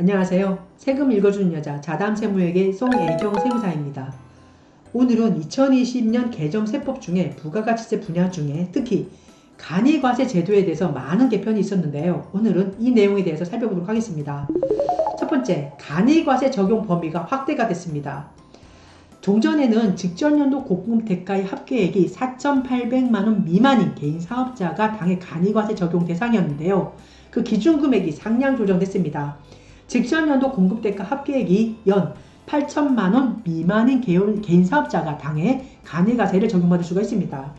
안녕하세요. 세금 읽어주는 여자 자담 세무에게 송애경 세무사입니다. 오늘은 2020년 개정 세법 중에 부가가치세 분야 중에 특히 간이과세 제도에 대해서 많은 개편이 있었는데요. 오늘은 이 내용에 대해서 살펴보도록 하겠습니다. 첫 번째, 간이과세 적용 범위가 확대가 됐습니다. 종전에는 직전연도 고금 대가의 합계액이 4,800만 원 미만인 개인 사업자가 당해 간이과세 적용 대상이었는데요. 그 기준 금액이 상향 조정됐습니다. 직전 연도 공급 대가 합계액이 연 8천만 원 미만인 개인, 사업자가 당해 간이과세를 적용받을 수가 있습니다.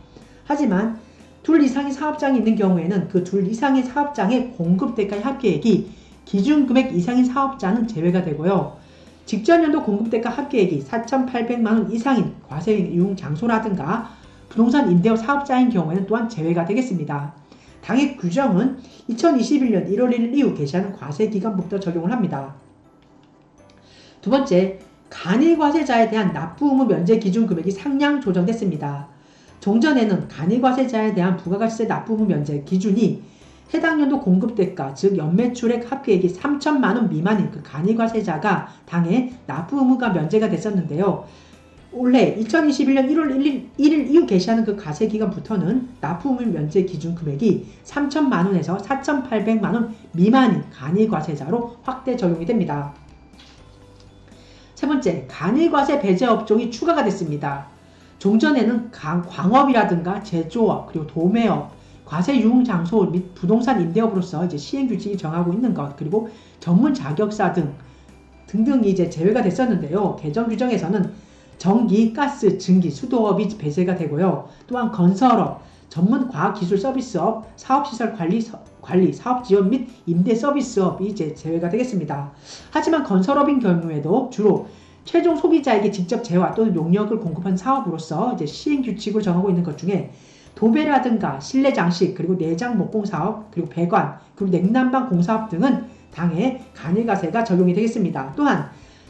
하지만 둘 이상의 사업장이 있는 경우에는 그 둘 이상의 사업장의 공급 대가의 합계액이 기준 금액 이상인 사업자는 제외가 되고요. 직전 연도 공급 대가 합계액이 4,800만 원 이상인 과세 이용 장소라든가 부동산 임대업 사업자인 경우에는 또한 제외가 되겠습니다. 당의 규정은 2021년 1월 1일 이후 개시하는 과세 기간부터 적용을 합니다. 두 번째, 간이과세자에 대한 납부 의무 면제 기준 금액이 상향 조정됐습니다. 종전에는 간이과세자에 대한 부가가치세 납부 의무 면제 기준이 해당 연도 공급대가 즉 연매출액 합계액이 3천만 원 미만인 그 간이과세자가 당해 납부 의무가 면제가 됐었는데요. 올해 2021년 1월 1일, 1일 이후 개시하는 그 과세 기간부터는 의무 면제 기준 금액이 3천만 원에서 4,800만 원 미만인 간이 과세자로 확대 적용이 됩니다. 세 번째, 간이 과세 배제 업종이 추가가 됐습니다. 종전에는 강- 광업이라든가 제조업 그리고 도매업 과세 유흥 장소 및 부동산 임대업으로서 이제 시행 규칙이 정하고 있는 것 그리고 전문 자격사 등 등등이 이제 제외가 됐었는데요. 개정 규정에서는 전기, 가스, 증기, 수도업이 배제가 되고요. 또한 건설업, 전문 과학기술 서비스업, 사업시설 관리, 서- 관리, 사업 지원 및 임대 서비스업이 이제 제외가 되겠습니다. 하지만 건설업인 경우에도 주로 최종 소비자에게 직접 재화 또는 용역을 공급한 사업으로서 이제 시행 규칙을 정하고 있는 것 중에 도배라든가 실내 장식 그리고 내장 목공 사업 그리고 배관 그리고 냉난방 공사업 등은 당해 간이가세가 적용이 되겠습니다. 또한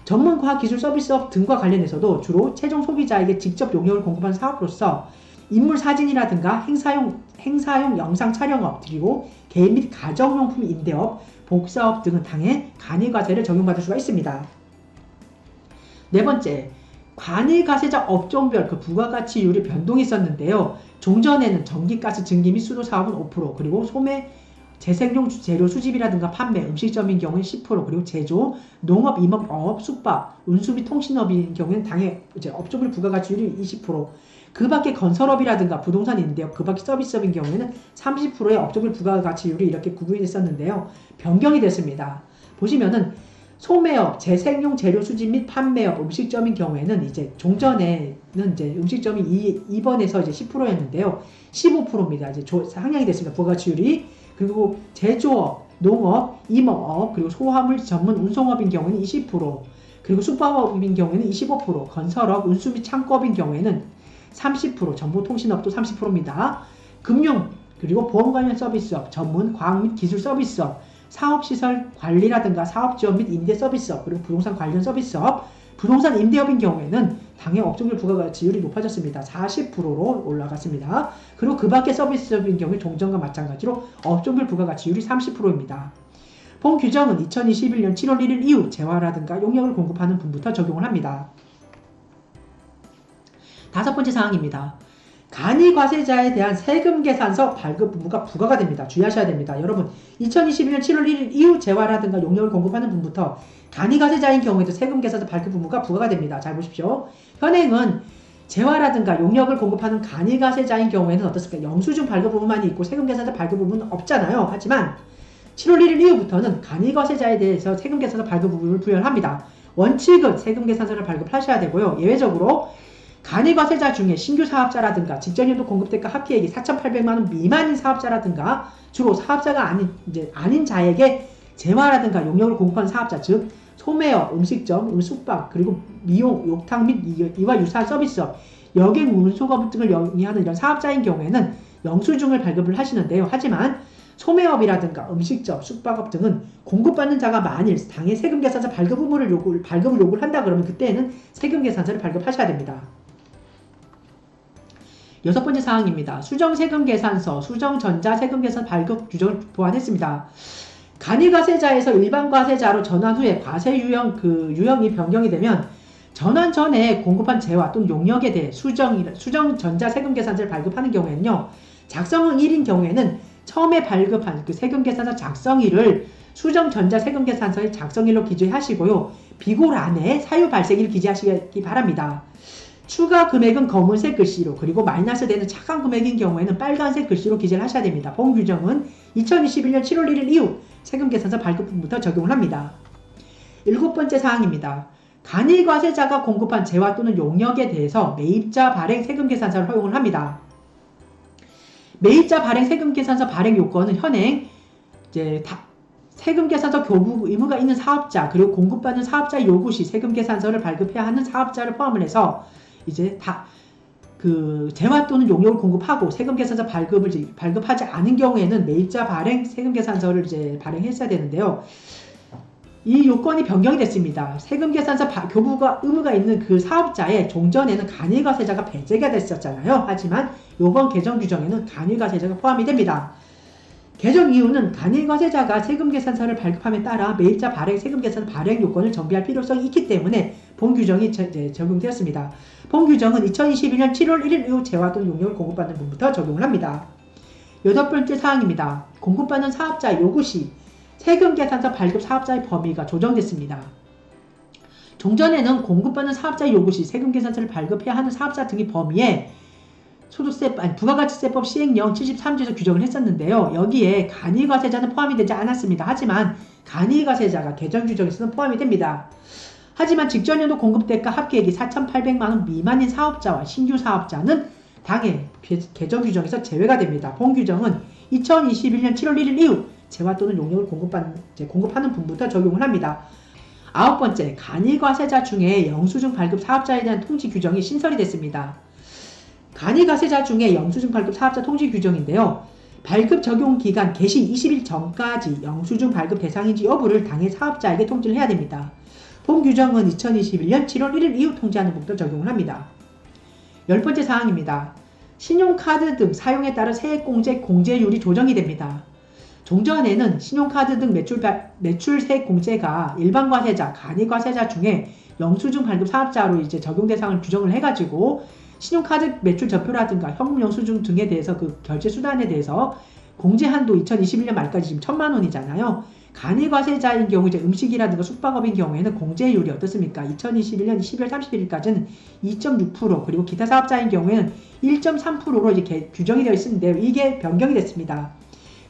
전문 과학 기술 서비스업 등과 관련해서도 주로 최종 소비자에게 직접 용역을 공급한 사업으로서 인물 사진이라든가 행사용 행사용 영상 촬영업 그리고 개인 및 가정용품 임대업 복사업 등은 당해 간이과세를 적용받을 수가 있습니다. 네 번째, 관이가세자 업종별 그 부가가치율이 변동이 있었는데요. 종전에는 전기가스 증기 및 수도 사업은 5% 그리고 소매 재생용 재료 수집이라든가 판매, 음식점인 경우는 10% 그리고 제조, 농업, 임업, 어업, 숙박, 운수 및 통신업인 경우에는 당해 이제 업종별 부가가치율이 20%. 그 밖에 건설업이라든가 부동산 임대업, 그 밖에 서비스업인 경우에는 30%의 업종별 부가가치율이 이렇게 구분이 됐었는데요. 변경이 됐습니다. 보시면은 소매업, 재생용 재료 수집 및 판매업, 음식점인 경우에는 이제 종전에는 이제 음식점이 2, 2번에서 이제 10%였는데요. 15%입니다. 이제 조, 상향이 됐습니다. 부가가치율이. 그리고 제조업, 농업, 임업, 그리고 소화물 전문 운송업인 경우에는 20%, 그리고 숙박업인 경우에는 25%, 건설업, 운수 및 창고업인 경우에는 30%, 정보통신업도 30%입니다. 금융, 그리고 보험 관련 서비스업, 전문 과학 및 기술 서비스업, 사업시설 관리라든가 사업지원 및 임대 서비스업, 그리고 부동산 관련 서비스업, 부동산 임대업인 경우에는 당해 업종별 부가가치율이 높아졌습니다. 40%로 올라갔습니다. 그리고 그 밖의 서비스업인 경우에 종전과 마찬가지로 업종별 부가가치율이 30%입니다. 본 규정은 2021년 7월 1일 이후 재화라든가 용역을 공급하는 분부터 적용을 합니다. 다섯 번째 사항입니다. 간이 과세자에 대한 세금 계산서 발급 의무가 부과가 됩니다. 주의하셔야 됩니다. 여러분, 2021년 7월 1일 이후 재화라든가 용역을 공급하는 분부터 간이 과세자인 경우에도 세금 계산서 발급 의무가 부과가 됩니다. 잘 보십시오. 현행은 재화라든가 용역을 공급하는 간이 과세자인 경우에는 어떻습니까? 영수증 발급 의무만 있고 세금 계산서 발급 의무는 없잖아요. 하지만 7월 1일 이후부터는 간이 과세자에 대해서 세금 계산서 발급 의무를 부여합니다. 원칙은 세금 계산서를 발급하셔야 되고요. 예외적으로 간이과 세자 중에 신규 사업자라든가 직전연도 공급대가 합계액이 4,800만 원 미만인 사업자라든가 주로 사업자가 아닌 이제 아닌 자에게 재화라든가 용역을 공급한 사업자 즉 소매업, 음식점, 음숙박 그리고 미용, 욕탕 및 이- 이와 유사한 서비스업, 여객 운송업 등을 영위하는 이런 사업자인 경우에는 영수증을 발급을 하시는데요. 하지만 소매업이라든가 음식점, 숙박업 등은 공급받는 자가 만일 당해 세금 계산서 발급 의무를 요구 발급을 요구를 한다 그러면 그때는 세금 계산서를 발급하셔야 됩니다. 여섯 번째 사항입니다. 수정 세금 계산서, 수정 전자 세금 계산 발급 규정을 보완했습니다. 간이과세자에서 일반 과세자로 전환 후에 과세 유형 그 유형이 변경이 되면 전환 전에 공급한 재화 또는 용역에 대해 수정 수정 전자 세금 계산서를 발급하는 경우에는요. 작성일인 경우에는 처음에 발급한 그 세금 계산서 작성일을 수정 전자 세금 계산서의 작성일로 기재하시고요. 비고란에 사유 발생일 기재하시기 바랍니다. 추가 금액은 검은색 글씨로 그리고 마이너스 되는 착한 금액인 경우에는 빨간색 글씨로 기재를 하셔야 됩니다. 본 규정은 2021년 7월 1일 이후 세금 계산서 발급분부터 적용을 합니다. 일곱 번째 사항입니다. 간이 과세자가 공급한 재화 또는 용역에 대해서 매입자 발행 세금 계산서를 허용을 합니다. 매입자 발행 세금 계산서 발행 요건은 현행 이제 다 세금 계산서 교부 의무가 있는 사업자 그리고 공급받는 사업자의 요구 시 세금 계산서를 발급해야 하는 사업자를 포함을 해서 이제 다 그 재화 또는 용역을 공급하고 세금 계산서 발급을 발급하지 않은 경우에는 매입자 발행 세금 계산서를 이제 발행했어야 되는데요. 이 요건이 변경이 됐습니다. 세금 계산서 바, 교부가 의무가 있는 그 사업자의 종전에는 간이과세자가 배제가 됐었잖아요. 하지만 요번 개정 규정에는 간이과세자가 포함이 됩니다. 개정 이유는 간이과세자가 세금 계산서를 발급함에 따라 매입자 발행 세금 계산 발행 요건을 정비할 필요성이 있기 때문에 본 규정이 적용되었습니다. 본 규정은 2021년 7월 1일 이후 재화 또는 용역을 공급받는 분부터 적용을 합니다. 여덟 번째 사항입니다. 공급받는 사업자 요구 시 세금 계산서 발급 사업자의 범위가 조정됐습니다. 종전에는 공급받는 사업자 요구 시 세금 계산서를 발급해야 하는 사업자 등의 범위에 소득세 아니 부가가치세법 시행령 73조에서 규정을 했었는데요. 여기에 간이과세자는 포함이 되지 않았습니다. 하지만 간이과세자가 개정 규정에서는 포함이 됩니다. 하지만 직전연도 공급대가 합계액이 4,800만 원 미만인 사업자와 신규 사업자는 당해 개정 규정에서 제외가 됩니다. 본 규정은 2021년 7월 1일 이후 재화 또는 용역을 공급받는, 공급하는 분부터 적용을 합니다. 아홉 번째, 간이과세자 중에 영수증 발급 사업자에 대한 통지 규정이 신설이 됐습니다. 간이과세자 중에 영수증 발급 사업자 통지 규정인데요. 발급 적용 기간 개시 20일 전까지 영수증 발급 대상인지 여부를 당해 사업자에게 통지를 해야 됩니다. 본 규정은 2021년 7월 1일 이후 통지하는 법도 적용을 합니다. 열 번째 사항입니다. 신용카드 등 사용에 따른 세액공제 공제율이 조정이 됩니다. 종전에는 신용카드 등 매출, 매출 세액 공제가 일반 과세자, 간이 과세자 중에 영수증 발급 사업자로 이제 적용 대상을 규정을 해가지고 신용카드 매출 저표라든가 현금 영수증 등에 대해서 그 결제 수단에 대해서 공제 한도 2021년 말까지 지금 천만 원이잖아요. 간이 과세자인 경우 이제 음식이라든가 숙박업인 경우에는 공제율이 어떻습니까? 2021년 12월 31일까지는 2.6% 그리고 기타 사업자인 경우에는 1.3%로 이렇게 규정이 되어 있는데요. 이게 변경이 됐습니다.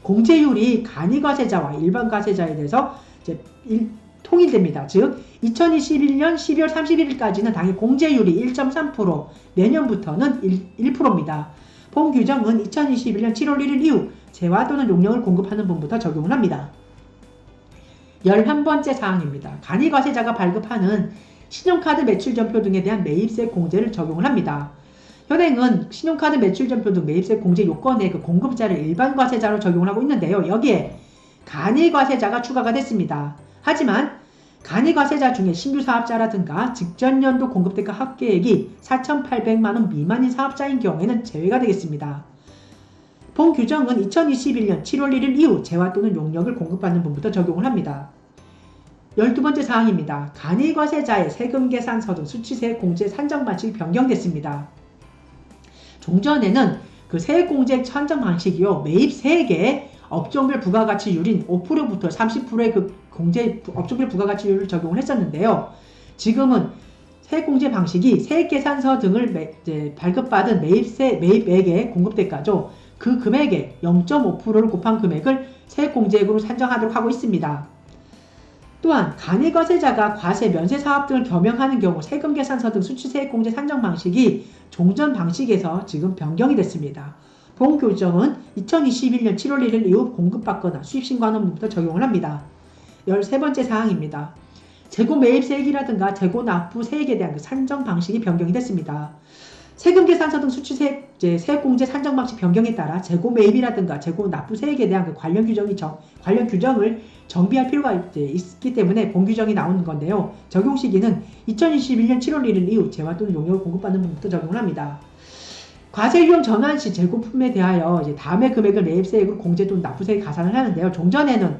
공제율이 간이 과세자와 일반 과세자에 대해서 이제 일, 통일됩니다. 즉 2021년 12월 31일까지는 당일 공제율이 1.3% 내년부터는 1, 1%입니다. 본 규정은 2021년 7월 1일 이후 재화 또는 용역을 공급하는 분부터 적용을 합니다. 11번째 사항입니다. 간이과세자가 발급하는 신용카드 매출전표 등에 대한 매입세 공제를 적용을 합니다. 현행은 신용카드 매출전표 등 매입세 공제 요건에 그 공급자를 일반 과세자로 적용을 하고 있는데요. 여기에 간이과세자가 추가가 됐습니다. 하지만 간이과세자 중에 신규 사업자라든가 직전 연도 공급대가 합계액이 4,800만원 미만인 사업자인 경우에는 제외가 되겠습니다. 본 규정은 2021년 7월 1일 이후 재화 또는 용역을 공급받는 분부터 적용을 합니다. 12번째 사항입니다. 간이과세자의 세금 계산서 등 수치세 공제 산정 방식이 변경됐습니다. 종전에는 그 세액공제 산정 방식이요. 매입 세액에 업종별 부가가치율인 5%부터 30%의 그 공제 업종별 부가가치율을 적용을 했었는데요. 지금은 세액공제 방식이 세액계산서 등을 매, 발급받은 매입세 매입액의 공급대가죠. 그 금액의 0.5%를 곱한 금액을 세액공제액으로 산정하도록 하고 있습니다. 또한 간이과세자가 과세, 면세 사업 등을 겸용하는 경우 세금 계산서 등 수치세액공제 산정 방식이 종전 방식에서 지금 변경이 됐습니다. 본 교정은 2021년 7월 1일 이후 공급받거나 수입신고하는 부터 적용을 합니다. 13번째 사항입니다. 재고 매입 세액이라든가 재고 납부 세액에 대한 그 산정 방식이 변경이 됐습니다. 세금 계산서 등 수치세액, 세액공제 산정 방식 변경에 따라 재고 매입이라든가 재고 납부 세액에 대한 그 관련 규정이 정, 관련 규정을 정비할 필요가 있기 때문에 본 규정이 나오는 건데요. 적용 시기는 2021년 7월 1일 이후 재화 또는 용역을 공급받는 분부터 적용을 합니다. 과세 유형 전환 시 재고품에 대하여 이제 다음의 금액을 매입세액으로 공제 또는 납부세액 가산을 하는데요. 종전에는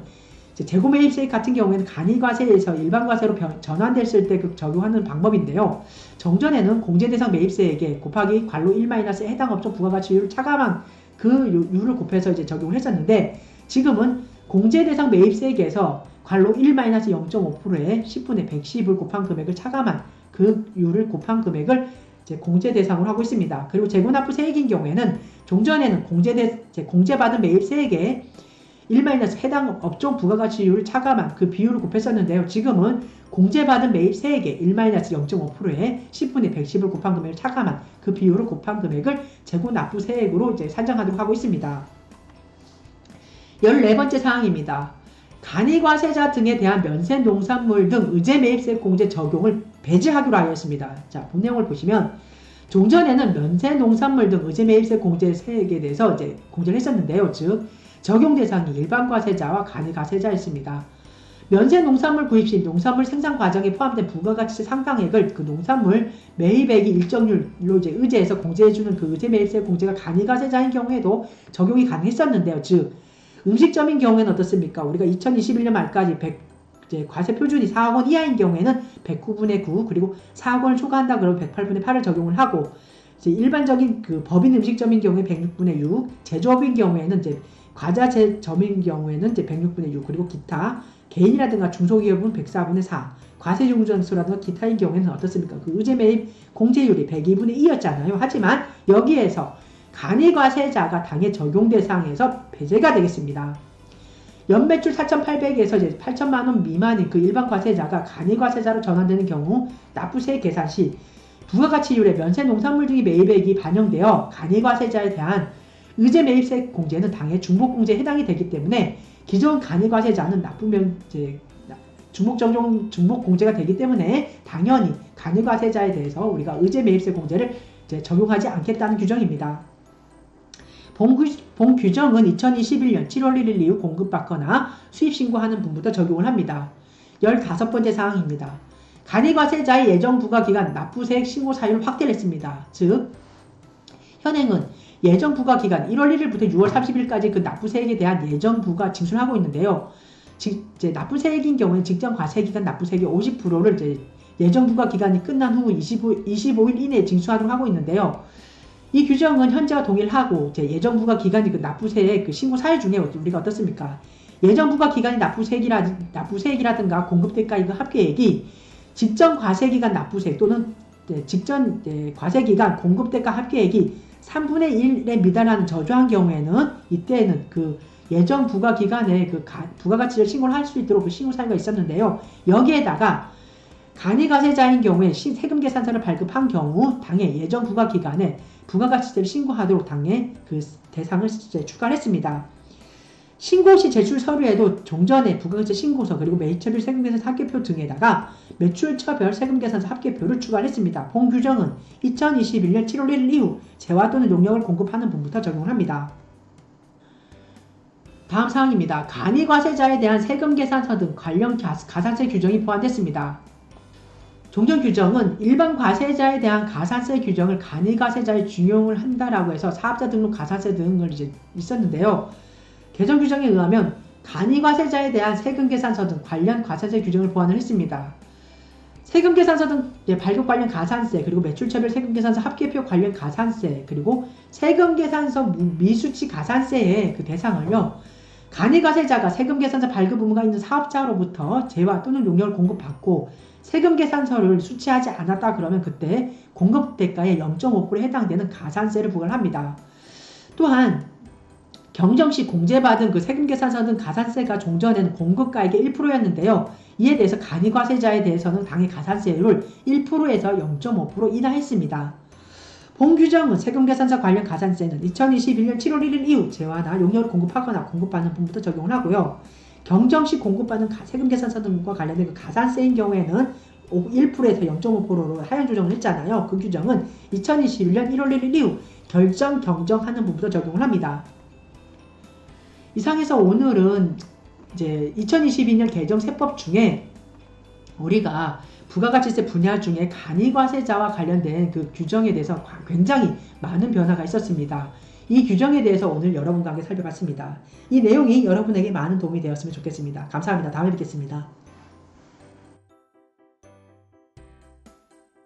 재고 매입세액 같은 경우에는 간이과세에서 일반과세로 변- 전환됐을 때그 적용하는 방법인데요. 정전에는 공제대상 매입세액에 곱하기 관로 1마이너스 해당 업종 부가가치율을 차감한 그 유- 율을 곱해서 이제 적용을 했었는데 지금은 공제대상 매입세액에서 관로 1-0.5%에 10분의 110을 곱한 금액을 차감한 그 율을 곱한 금액을 공제 대상으로 하고 있습니다. 그리고 재고납부 세액인 경우에는 종전에는 이제 공제받은 매입 세액에 1 해당 업종 부가가치율을 차감한 그 비율을 곱했었는데요. 지금은 공제받은 매입 세액의 1-0.5%에 10분의 110을 곱한 금액을 차감한 그 비율을 곱한 금액을 재고 납부 세액으로 이제 산정하도록 하고 있습니다. 14번째 사항입니다. 간이과세자 등에 대한 면세 농산물 등 의제 매입세 공제 적용을 배제하기로 하였습니다. 자, 본 내용을 보시면 종전에는 면세 농산물 등 의제 매입세 공제 세액에 대해서 이제 공제를 했었는데요. 즉 적용 대상이 일반 과세자와 간이 과세자였습니다. 면세 농산물 구입 시 농산물 생산 과정에 포함된 부가가치세 상당액을 그 농산물 매입액이 일정률로 이제 의제해서 공제해주는 그 의제 매입세 공제가 간이 과세자인 경우에도 적용이 가능했었는데요. 즉 음식점인 경우에는 어떻습니까? 우리가 2021년 말까지 100, 이제 과세 표준이 4억 원 이하인 경우에는 109분의 9 그리고 4억 원을 초과한다 그러면 108분의 8을 적용을 하고 이제 일반적인 그 법인 음식점인 경우에 106분의 6, 제조업인 경우에는 이제 과자제점인 경우에는 이제 106분의 6 그리고 기타 개인이라든가 중소기업은 104분의 4 과세용전수라든가 기타인 경우에는 어떻습니까? 그 의제 매입 공제율이 102분의 2였잖아요. 하지만 여기에서 간이과세자가 당해 적용 대상에서 배제가 되겠습니다. 연매출 4,800에서 이제 8천만 원 미만인 그 일반 과세자가 간이 과세자로 전환되는 경우 납부세 계산 시 부가가치율의 면세 농산물 등의 매입액이 반영되어 간이 과세자에 대한 의제 매입세 공제는 당해 중복공제에 해당이 되기 때문에 기존 간이 과세자는 납부면 이제 중복정종 중복공제가 되기 때문에 당연히 간이 과세자에 대해서 우리가 의제 매입세 공제를 적용하지 않겠다는 규정입니다. 본, 규정은 2021년 7월 1일 이후 공급받거나 수입 신고하는 분부터 적용을 합니다. 15번째 사항입니다. 간이과세자의 예정 부과 기간 납부세액 신고 사유를 확대를 했습니다. 즉 현행은 예정 부과 기간 1월 1일부터 6월 30일까지 그 납부세액에 대한 예정 부과 징수하고 있는데요. 즉 이제 납부세액인 경우에 직전 과세 기간 납부세액의 50%를 이제 예정 부과 기간이 끝난 후 25, 25일 이내에 징수하도록 하고 있는데요. 이 규정은 현재와 동일하고 이제 예정 부과 기간이 그 납부세액 그 신고 사유 중에 우리가 어떻습니까? 예정 부과 기간이 납부세액이라 납부세액이라든가 공급대가 이거 합계액이 직전 과세기간 납부세액 또는 네, 직전 네, 과세기간 공급대가 합계액이 3분의 1에 미달하는 저조한 경우에는 이때는 그 예정 부과 기간에 그 가, 부가가치를 신고를 할 수 있도록 그 신고 사유가 있었는데요. 여기에다가 간이과세자인 경우에 시, 세금 계산서를 발급한 경우 당해 예정 부과 기간에 부가가치세를 신고하도록 당해 그 대상을 이제 추가했습니다. 신고 시 제출 서류에도 종전에 부가가치 신고서 그리고 매입처별 세금계산서 합계표 등에다가 매출처별 세금계산서 합계표를 추가했습니다. 본 규정은 2021년 7월 1일 이후 재화 또는 용역을 공급하는 분부터 적용을 합니다. 다음 사항입니다. 간이 과세자에 대한 세금 계산서 등 관련 가산세 규정이 포함됐습니다. 종전 규정은 일반 과세자에 대한 가산세 규정을 간이 과세자에 준용을 한다라고 해서 사업자 등록 가산세 등을 이제 있었는데요. 개정 규정에 의하면 간이 과세자에 대한 세금 계산서 등 관련 과세제 규정을 보완을 했습니다. 세금 계산서 등 발급 관련 가산세 그리고 매출처별 세금 계산서 합계표 관련 가산세 그리고 세금 계산서 미수치 가산세의 그 대상을요. 간이과세자가 세금 계산서 발급 의무가 있는 사업자로부터 재화 또는 용역을 공급받고 세금 계산서를 수취하지 않았다 그러면 그때 공급 대가의 0.5%에 해당되는 가산세를 부과를 합니다. 또한 경정시 공제받은 그 세금 계산서 등 가산세가 종전에는 공급가액의 1%였는데요. 이에 대해서 간이과세자에 대해서는 당의 가산세율을 1%에서 0.5% 인하했습니다. 본 규정은 세금 계산서 관련 가산세는 2021년 7월 1일 이후 재화나 용역을 공급하거나 공급받는 분부터 적용을 하고요. 경정시 공급받는 세금 계산서 등과 관련된 그 가산세인 경우에는 1%에서 0.5%로 하향 조정을 했잖아요. 그 규정은 2021년 1월 1일 이후 결정 경정하는 분부터 적용을 합니다. 이상해서 오늘은 이제 2022년 개정 세법 중에 우리가 부가가치세 분야 중에 간이과세자와 관련된 그 규정에 대해서 굉장히 많은 변화가 있었습니다. 이 규정에 대해서 오늘 여러분과 함께 살펴봤습니다. 이 내용이 여러분에게 많은 도움이 되었으면 좋겠습니다. 감사합니다. 다음에 뵙겠습니다.